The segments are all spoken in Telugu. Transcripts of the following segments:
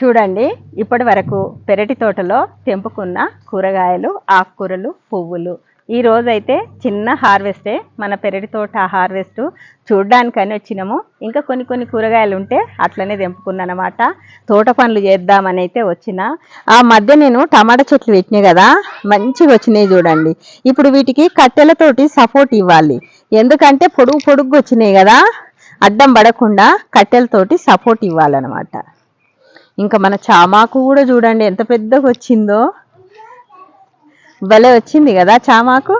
చూడండి ఇప్పటి వరకు పెరటి తోటలో తెంపుకున్న కూరగాయలు ఆకుకూరలు పువ్వులు. ఈ రోజైతే చిన్న హార్వెస్టే మన పెరటి తోట హార్వెస్ట్ చూడ్డానికని వచ్చినాము. ఇంకా కొన్ని కొన్ని కూరగాయలు ఉంటే అట్లనే తెంపుకున్నానమాట. తోట పనులు చేద్దామని అయితే వచ్చిన. ఆ మధ్య నేను టమాటా చెట్లు పెట్టినాయి కదా మంచిగా వచ్చినాయి చూడండి. ఇప్పుడు వీటికి కట్టెలతోటి సపోర్ట్ ఇవ్వాలి. ఎందుకంటే పొడుగు పొడుగు వచ్చినాయి కదా అడ్డం పడకుండా కట్టెలతోటి సపోర్ట్ ఇవ్వాలన్నమాట. ఇంకా మన చామాకు కూడా చూడండి ఎంత పెద్దగా వచ్చిందో. భలే వచ్చింది కదా చామాకు.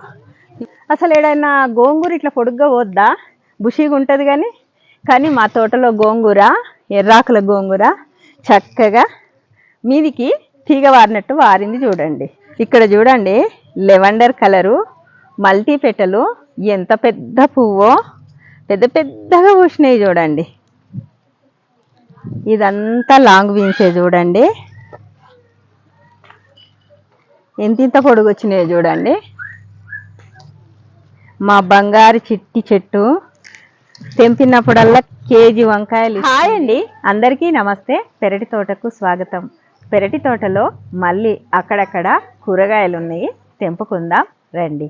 అసలు ఏడైనా గోంగూర ఇట్లా పొడుగ్గా పోద్దా? బుషిగా ఉంటుంది కానీ. కానీ మా తోటలో గోంగూర ఎర్రాకుల గోంగూర చక్కగా మీదికి తీగ వారినట్టు వారింది చూడండి. ఇక్కడ చూడండి లెవెండర్ కలరు మల్టీ పెట్టలు ఎంత పెద్ద పువ్వో. పెద్ద పెద్దగా పూసినాయి చూడండి. ఇదంతా లాంగ్ బీన్సే చూడండి. ఎంత ఇంత పొడుగు వచ్చినాయో చూడండి. మా బంగారు చిట్టి చెట్టు తెంపినప్పుడల్లా కేజీ వంకాయలు హాయ్ అండి. అందరికీ నమస్తే. పెరటి తోటకు స్వాగతం. పెరటి తోటలో మళ్ళీ అక్కడక్కడ కూరగాయలు ఉన్నాయి తెంపుకుందాం. రండి.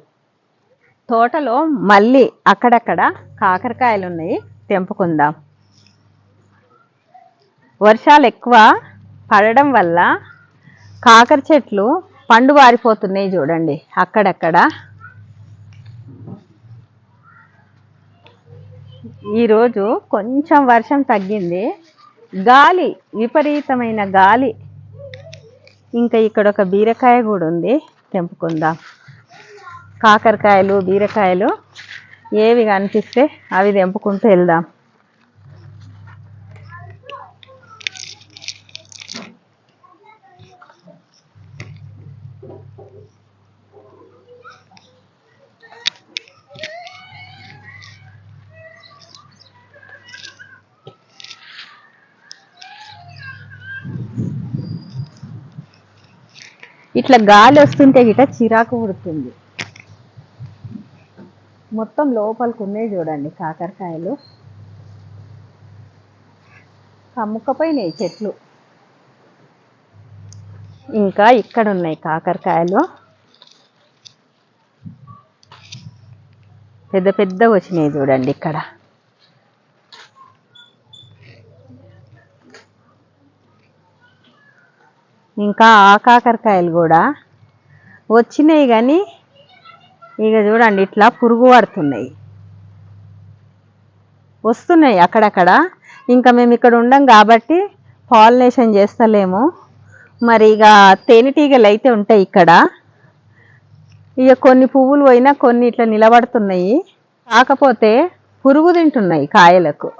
తోటలో మళ్ళీ అక్కడక్కడ కాకరకాయలు ఉన్నాయి తెంపుకుందాం. వర్షాలు ఎక్కువ పడడం వల్ల కాకర చెట్లు పండు వారిపోతున్నాయి చూడండి అక్కడక్కడ. ఈరోజు కొంచెం వర్షం తగ్గింది. గాలి విపరీతమైన గాలి. ఇంకా ఇక్కడ ఒక బీరకాయ కూడా ఉంది తెంపుకుందాం. కాకరకాయలు బీరకాయలు ఏవి కనిపిస్తే అవి తెంపుకుంటూ వెళ్దాం. ఇట్లా గాలి వస్తుంటే గిట చిరాకు పుడుతుంది. మొత్తం లోపలికి ఉన్నాయి చూడండి కాకరకాయలు. కమ్ముకపోయినాయి చెట్లు. ఇంకా ఇక్కడ ఉన్నాయి కాకరకాయలు. పెద్ద పెద్ద వచ్చినాయి చూడండి ఇక్కడ. ఇంకా ఆ కాకరకాయలు కూడా వచ్చినాయి కానీ ఇక చూడండి ఇట్లా పురుగు పడుతున్నాయి. వస్తున్నాయి అక్కడక్కడ. ఇంకా మేము ఇక్కడ ఉండం కాబట్టి పాలినేషన్ చేస్తలేము. మరి ఇక తేనెటీగలు అయితే ఉంటాయి ఇక్కడ. ఇక కొన్ని పువ్వులు పోయినా కొన్ని ఇట్లా నిలబడుతున్నాయి. కాకపోతే పురుగు తింటున్నాయి కాయలకు.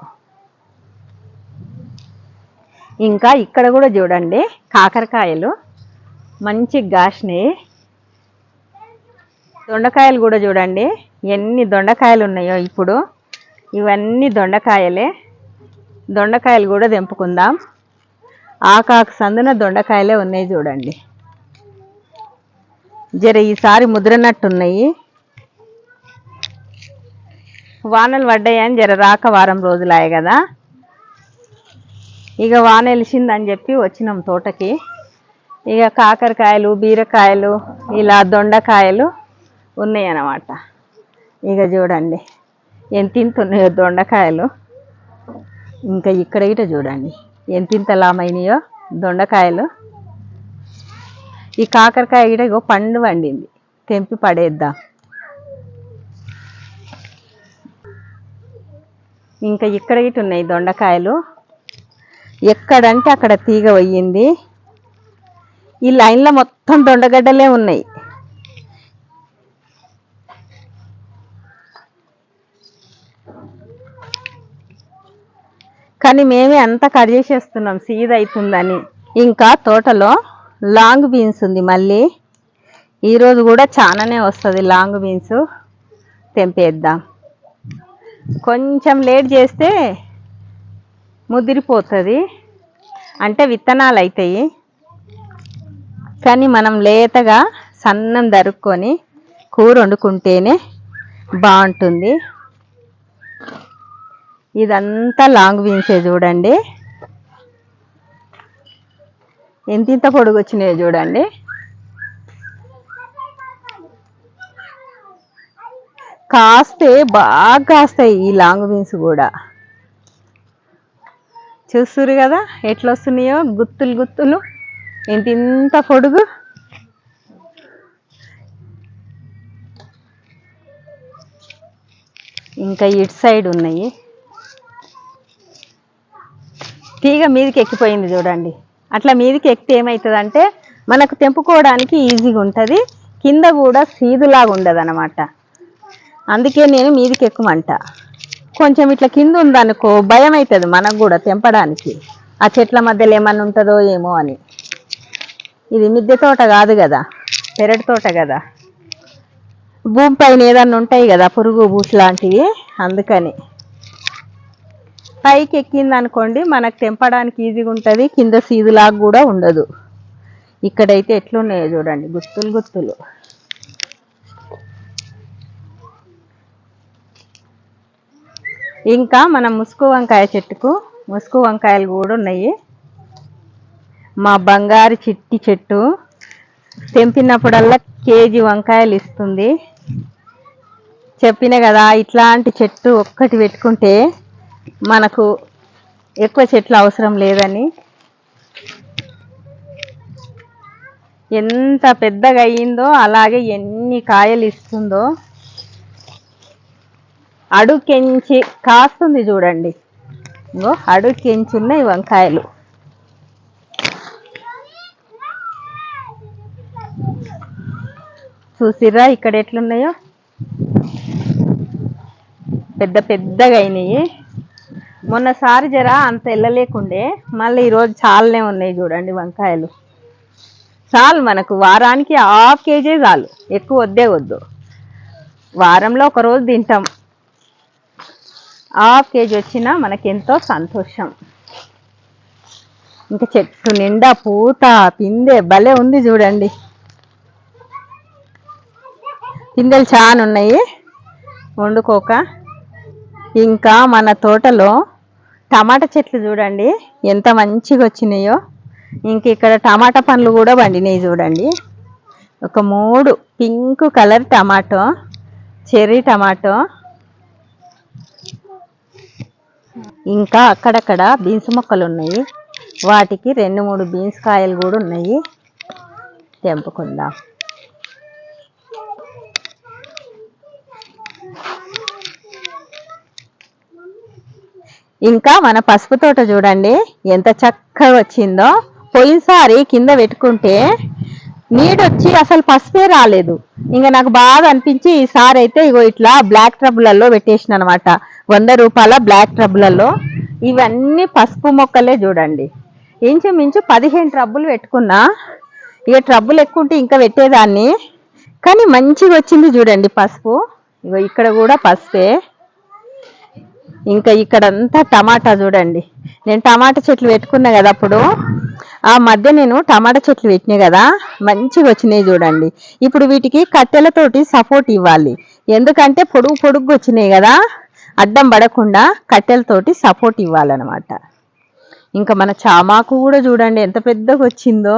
ఇంకా ఇక్కడ కూడా చూడండి కాకరకాయలు మంచి గాసినాయి దొండకాయలు కూడా చూడండి ఎన్ని దొండకాయలు ఉన్నాయో ఇప్పుడు. ఇవన్నీ దొండకాయలే. దొండకాయలు కూడా తెంపుకుందాం. ఆకాకు సందున దొండకాయలే ఉన్నాయి చూడండి. జర ఈసారి ముద్రనట్టున్నాయి. వానలు పడ్డాయని జర రాక వారం రోజులాయ కదా. ఇక వాన వెలిసిందని చెప్పి వచ్చినాం తోటకి. ఇక కాకరకాయలు బీరకాయలు ఇలా దొండకాయలు ఉన్నాయి అన్నమాట ఇక చూడండి ఎంత ఇంత ఉన్నాయో దొండకాయలు. ఇంకా ఇక్కడ ఇట చూడండి ఎంత ఇంత లామైనయో దొండకాయలు. ఈ కాకరకాయ ఇట ఇగో పండు వండింది తెంపి పడేద్దాం. ఇంకా ఇక్కడ ఇటు ఉన్నాయి దొండకాయలు. ఎక్కడంటే అక్కడ తీగ పోయింది ఈ లైన్లో మొత్తం దొండగడ్డలే ఉన్నాయి. కానీ మేమే అంతా కట్ చేసేస్తున్నాం సీద అవుతుందని ఇంకా తోటలో లాంగ్ బీన్స్ ఉంది మళ్ళీ. ఈరోజు కూడా చాలానే వస్తుంది లాంగ్ బీన్స్. తెంపేద్దాం. కొంచెం లేట్ చేస్తే ముదిరిపోతుంది. అంటే విత్తనాలు అవుతాయి కానీ మనం లేతగా సన్నం దరుక్కొని కూర వండుకుంటేనే బాగుంటుంది. ఇదంతా లాంగ్ బీన్సే చూడండి. ఎంత ఇంత పొడుగు వచ్చినాయో చూడండి. కాస్తే బాగా కాస్తాయి ఈ లాంగ్ బీన్స్ కూడా. చూస్తురు కదా ఎట్లా వస్తున్నాయో గుత్తులు గుత్తులు. ఇంత ఇంత పొడుగు? ఇంకా ఇటు సైడ్ ఉన్నాయి. తీగ మీదకి ఎక్కిపోయింది చూడండి. అట్లా మీదకి ఎక్కితే ఏమవుతుందంటే మనకు తెంపుకోవడానికి ఈజీగా ఉంటుంది. కింద కూడా సీదులాగా ఉండదు అందుకే నేను మీదకి ఎక్కుమంటా. కొంచెం ఇట్లా కింద ఉందనుకో భయం అవుతుంది మనకు కూడా తెంపడానికి. ఆ చెట్ల మధ్యలో ఏమన్నా ఉంటుందో ఏమో అని. ఇది మిద్దె తోట కాదు కదా పెరటి తోట కదా. భూమి పైన ఏదన్నా ఉంటాయి కదా పురుగు బూస్ లాంటివి అందుకని. పైకి ఎక్కింది అనుకోండి మనకు తెంపడానికి ఈజీగా ఉంటుంది కింద సీదులాగా కూడా ఉండదు. ఇక్కడైతే ఎట్లున్నాయో చూడండి గుత్తులు గుత్తులు. ఇంకా మన ముసుగు వంకాయ చెట్టుకు ముసుగు వంకాయలు కూడా ఉన్నాయి. మా బంగారు చిట్టి చెట్టు తెంపినప్పుడల్లా కేజీ వంకాయలు ఇస్తుంది. చెప్పిన కదా ఇట్లాంటి చెట్టు ఒక్కటి పెట్టుకుంటే మనకు ఎక్కువ చెట్లు అవసరం లేదని. ఎంత పెద్దగా అయ్యిందో అలాగే ఎన్ని కాయలు ఇస్తుందో అడుకెంచి కాస్తుంది చూడండి. ఇంకో అడుకెంచి ఉన్నాయి వంకాయలు. చూసిర్రా ఇక్కడ ఎట్లున్నాయో? పెద్ద పెద్దగా అయినాయి. మొన్నసారి జర అంత వెళ్ళలేకుండే మళ్ళీ ఈరోజు చాలానే ఉన్నాయి చూడండి వంకాయలు. చాలు మనకు వారానికి హాఫ్ కేజీ చాలు. ఎక్కువ వద్దే వద్దు. వారంలో ఒక రోజు తింటాం. హాఫ్ కేజీ వచ్చినా మనకి ఎంతో సంతోషం. ఇంకా చెట్టు నిండా పూత పిందె భలే ఉంది చూడండి. పిందెలు చాలా ఉన్నాయి. వండుకోక. ఇంకా మన తోటలో టమాటా చెట్లు చూడండి ఎంత మంచిగా వచ్చినాయో. ఇంక ఇక్కడ టమాటా పండ్లు కూడా పండినాయి చూడండి. ఒక మూడు pink colour tomato cherry tomato ఇంకా అక్కడక్కడ బీన్స్ మొక్కలు ఉన్నాయి వాటికి రెండు మూడు బీన్స్ కాయలు కూడా ఉన్నాయి. తెంపుకుందాం. ఇంకా మన పసుపు తోట చూడండి. ఎంత చక్కగా వచ్చిందో. పోయినసారి కింద పెట్టుకుంటే నీడొచ్చి అసలు పసుపే రాలేదు. ఇంకా నాకు బాగా అనిపించి ఈసారి అయితే ఇగో ఇట్లా బ్లాక్ ట్రబులలో పెట్టేసిన అనమాట వంద రూపాయల బ్లాక్ ట్రబ్బులలో ఇవన్నీ పసుపు మొక్కలే చూడండి. ఇంచుమించు పదిహేను ట్రబ్బులు పెట్టుకున్నా ఇక ట్రబ్బులు ఎక్కువ ఉంటే ఇంకా పెట్టేదాన్ని. కానీ మంచిగా వచ్చింది చూడండి పసుపు. ఇగో ఇక్కడ కూడా పసుపే. ఇంకా ఇక్కడంతా టమాటా చూడండి. నేను టమాటా చెట్లు పెట్టుకున్నా కదా అప్పుడు. ఆ మధ్య నేను టమాటా చెట్లు పెట్టినా కదా మంచిగా వచ్చినాయి చూడండి. ఇప్పుడు వీటికి కట్టెలతోటి సపోర్ట్ ఇవ్వాలి. ఎందుకంటే పొడుగు పొడుగు వచ్చినాయి కదా. అడ్డం పడకుండా కట్టెలతోటి సపోర్ట్ ఇవ్వాలన్నమాట. ఇంకా మన చామాకు కూడా చూడండి ఎంత పెద్దగా వచ్చిందో.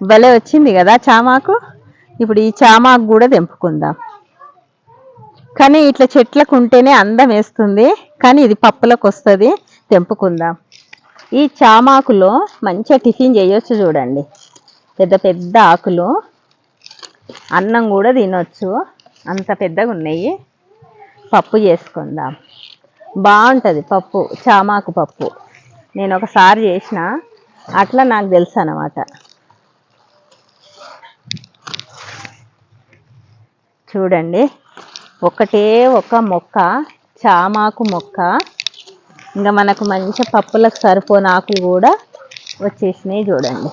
భలే వచ్చింది కదా చామాకు. ఇప్పుడు ఈ చామాకు కూడా తెంపుకుందాం. కానీ ఇట్లా చెట్లకు ఉంటేనే అందం వేస్తుంది. కానీ ఇది పప్పులకు వస్తుంది. తెంపుకుందాం. ఈ చామాకులో మంచిగా టిఫిన్ చేయొచ్చు చూడండి. పెద్ద పెద్ద ఆకులు. అన్నం కూడా తినొచ్చు. అంత పెద్దగా ఉన్నాయి. పప్పు చేసుకుందాం. బాగుంటుంది పప్పు చామాకు పప్పు. నేను ఒకసారి చేసిన అట్లా నాకు తెలుసు అన్నమాట. చూడండి ఒకటే ఒక మొక్క చామాకు మొక్క. ఇంకా మనకు మంచి పప్పులకు సరిపోని ఆకులు కూడా వచ్చేసినాయి చూడండి.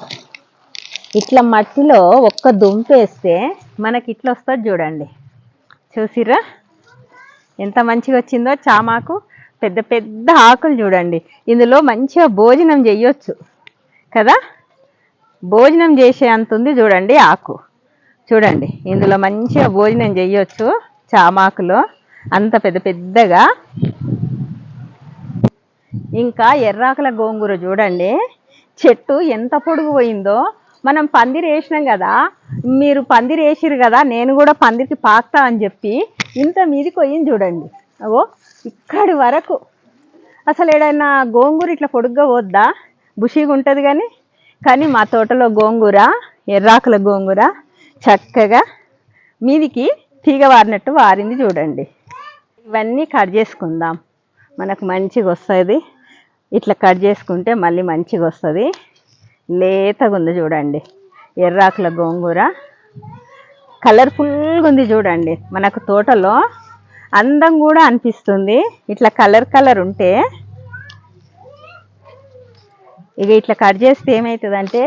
ఇట్లా మట్టిలో ఒక్క దుంపేస్తే మనకి ఇట్లా వస్తుంది చూడండి. చూసిరా ఎంత మంచిగా వచ్చిందో చామాకు పెద్ద పెద్ద ఆకులు చూడండి. ఇందులో మంచిగా భోజనం చేయొచ్చు కదా? భోజనం చేసే అంత ఉంది చూడండి ఆకు. చూడండి ఇందులో మంచిగా భోజనం చేయొచ్చు చామాకులో. అంత పెద్ద పెద్దగా. ఇంకా ఎర్రాకుల గోంగూర చూడండి. చెట్టు ఎంత పొడుగు పోయిందో. మనం పందిరి వేసినాం కదా మీరు పందిరి వేసిరు కదా నేను కూడా పందిరికి పాకుతా అని చెప్పి ఇంత మీదికి పోయింది చూడండి. అవో ఇక్కడి వరకు. అసలు ఏడైనా గోంగూర ఇట్లా పొడుగ్గా పోద్దా? బుషిగా ఉంటుంది కానీ కానీ మా తోటలో గోంగూర ఎర్రాకుల గోంగూర చక్కగా మీదికి తీగ వారినట్టు వారింది చూడండి. ఇవన్నీ కట్ చేసుకుందాం. మనకు మంచిగా వస్తుంది. ఇట్లా కట్ చేసుకుంటే మళ్ళీ మంచిగా వస్తుంది. లేతగా ఉంది చూడండి. ఎర్రాకుల గోంగూర. కలర్ఫుల్గా ఉంది చూడండి. మనకు తోటలో అందం కూడా అనిపిస్తుంది. ఇట్లా కలర్ కలర్ ఉంటే ఇక ఇట్లా కట్ చేస్తే ఏమవుతుందంటే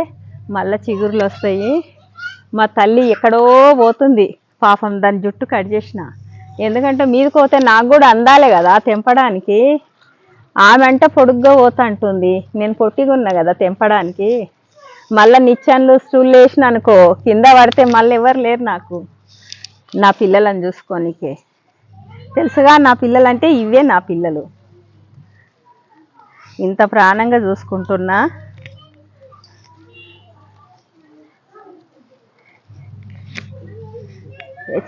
మళ్ళీ చిగురులు వస్తాయి మా తల్లి ఎక్కడో పోతుంది పాపం దాని జుట్టు కట్ చేసిన. ఎందుకంటే మీదకి పోతే నాకు కూడా అందాలే కదా తెంపడానికి. ఆమె అంట పొడుగ్గా పోతా అంటుంది నేను పొట్టిగా ఉన్నా కదా తెంపడానికి. మళ్ళీ నిచ్చెనలు స్టూల్ వేసిన అనుకో కింద పడితే మళ్ళీ ఎవరు లేరు నాకు. నా పిల్లలను చూసుకోనికే. తెలుసుగా నా పిల్లలంటే ఇవే నా పిల్లలు. ఇంత ప్రాణంగా చూసుకుంటున్నా.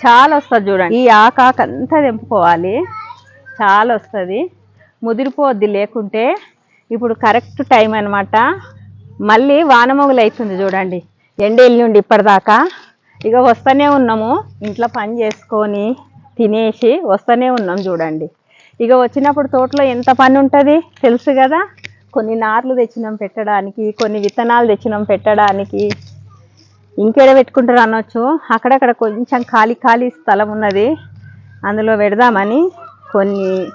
చాలా వస్తుంది చూడండి. ఈ ఆకాక అంతా తెంపుకోవాలి. చాలా వస్తుంది. ముదిరిపోద్ది లేకుంటే. ఇప్పుడు కరెక్ట్ టైం అనమాట మళ్ళీ వానమొగులు అవుతుంది చూడండి. ఎండేళ్ళ నుండి ఇప్పటిదాకా. ఇక వస్తూనే ఉన్నాము. ఇంట్లో పని చేసుకొని తినేసి వస్తూనే ఉన్నాం చూడండి. ఇక వచ్చినప్పుడు తోటలో ఎంత పని ఉంటుంది? తెలుసు కదా? కొన్ని నార్లు తెచ్చినాం పెట్టడానికి కొన్ని విత్తనాలు తెచ్చినాం పెట్టడానికి. ఇంకేడ పెట్టుకుంటారు అనొచ్చు. అక్కడక్కడ కొంచెం ఖాళీ ఖాళీ స్థలం ఉన్నది. అందులో పెడదామని కొన్ని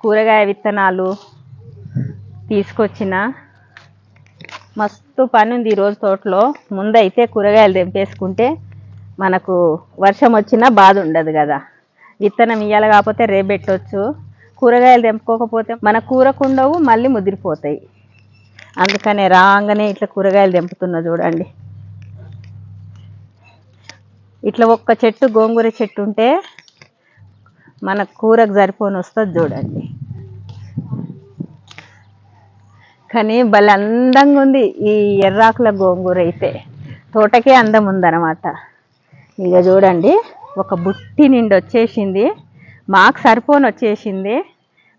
కూరగాయ విత్తనాలు తీసుకొచ్చిన. మస్తు పని ఉంది ఈరోజు తోటలో. ముందైతే కూరగాయలు తెంపేసుకుంటే మనకు వర్షం వచ్చినా బాధ ఉండదు కదా. విత్తనం ఇయ్యాలి కాకపోతే రేపు పెట్టవచ్చు కూరగాయలు తెంపుకోకపోతే మన కూరకుండవు మళ్ళీ ముదిరిపోతాయి. అందుకనే రాగానే ఇట్లా కూరగాయలు తెంపుతున్నా చూడండి. ఇట్లా ఒక్క చెట్టు గోంగూర చెట్టు ఉంటే మన కూరకు సరిపోని వస్తుంది చూడండి. కానీ భలే అందంగా ఉంది ఈ ఎర్రాకుల గోంగూర అయితే తోటకే అందం ఉందన్నమాట ఇక చూడండి ఒక బుట్టి నిండి వచ్చేసింది మాకు సరిపోని వచ్చేసింది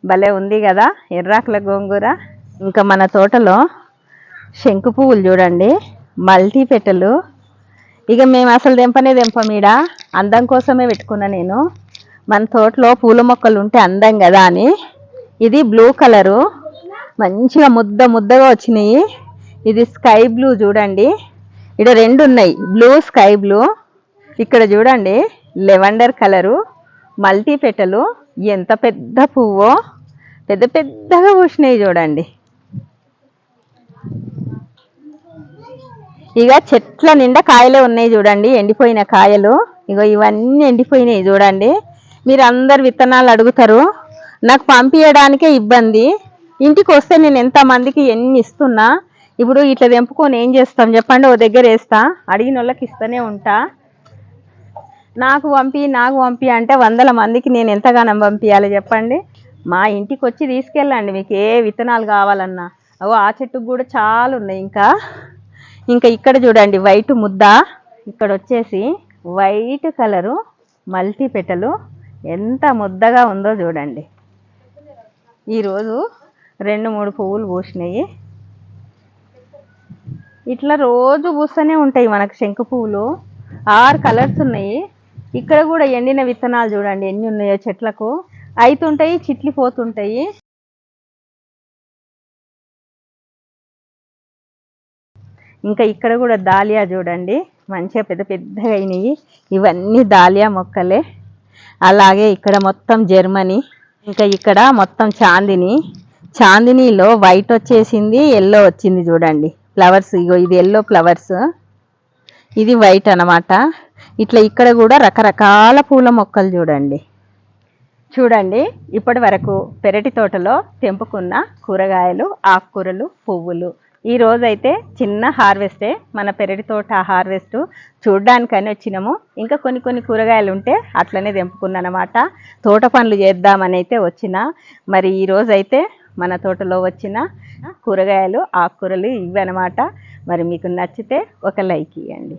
భలే ఉంది కదా ఎర్రాకుల గోంగూర. ఇంకా మన తోటలో శంకు పువ్వులు చూడండి మల్టీ పెట్టలు. ఇక మేము అసలు తెంపనే దెంపమీడ అందం కోసమే పెట్టుకున్నా నేను. మన తోటలో పూల మొక్కలు ఉంటే అందం కదా అని. ఇది బ్లూ కలరు. మంచిగా ముద్ద ముద్దగా వచ్చినాయి. ఇది స్కై బ్లూ చూడండి. ఇక్కడ రెండు ఉన్నాయి. Blue sky blue. ఇక్కడ చూడండి లెవెండర్ కలరు మల్టీ పెట్టలు. ఎంత పెద్ద పువ్వో. పెద్ద పెద్దగా పూసినాయి చూడండి. ఇక చెట్ల నిండా కాయలే ఉన్నాయి చూడండి. ఎండిపోయిన కాయలు. ఇగో ఇవన్నీ ఎండిపోయినాయి చూడండి. మీరు అందరు విత్తనాలు అడుగుతారు. నాకు పంపించడానికే ఇబ్బంది. ఇంటికి వస్తే నేను ఎంత మందికి ఎన్ని ఇస్తున్నా ఇప్పుడు ఇట్లా తెంపుకొని ఏం చేస్తాం చెప్పండి ఓ దగ్గర వేస్తా అడిగిన వాళ్ళకి ఇస్తూనే ఉంటా. నాకు పంపి నాకు పంపి అంటే వందల మందికి నేను ఎంతగానో పంపించాలి చెప్పండి. మా ఇంటికి వచ్చి తీసుకెళ్ళండి మీకు ఏ విత్తనాలు కావాలన్నా. అవో ఆ చెట్టుకు కూడా చాలా ఉన్నాయి ఇంకా. ఇంకా ఇక్కడ చూడండి వైట్ ముద్ద. ఇక్కడ వచ్చేసి వైట్ కలరు మల్టీ పెట్టలు. ఎంత ముద్దగా ఉందో చూడండి. ఈరోజు రెండు మూడు పువ్వులు పూసినాయి. ఇట్లా రోజు పూస్తూనే ఉంటాయి మనకు శంకు పువ్వులు. ఆరు కలర్స్ ఉన్నాయి. ఇక్కడ కూడా ఎండిన విత్తనాలు చూడండి ఎన్ని ఉన్నాయో చెట్లకు. అయితుంటాయి చిట్లిపోతుంటాయి ఇంకా ఇక్కడ కూడా దాలియా చూడండి మంచిగా పెద్ద పెద్దగా అయినాయి. ఇవన్నీ దాలియా మొక్కలే. అలాగే ఇక్కడ మొత్తం జర్మనీ ఇంకా ఇక్కడ మొత్తం చాందిని. చాందినీలో వైట్ వచ్చేసింది ఎల్లో వచ్చింది చూడండి. ఫ్లవర్స్ ఇగో ఇది ఎల్లో ఫ్లవర్స్ ఇది వైట్ అన్నమాట. ఇట్లా ఇక్కడ కూడా రకరకాల పూల మొక్కలు చూడండి. చూడండి ఇప్పటి వరకు పెరటి తోటలో తెంపుకున్న కూరగాయలు ఆకుకూరలు పువ్వులు. ఈ రోజైతే చిన్న హార్వెస్టే మన పెరటి తోట హార్వెస్ట్ చూడ్డానికని వచ్చినాము. ఇంకా కొన్ని కొన్ని కూరగాయలు ఉంటే అట్లనే తెంపుకున్నానమాట. తోట పనులు చేద్దామని అయితే వచ్చిన. మరి ఈరోజైతే మన తోటలో వచ్చిన కూరగాయలు ఆకుకూరలు ఇవి అనమాట మరి మీకు నచ్చితే ఒక లైక్ ఇవ్వండి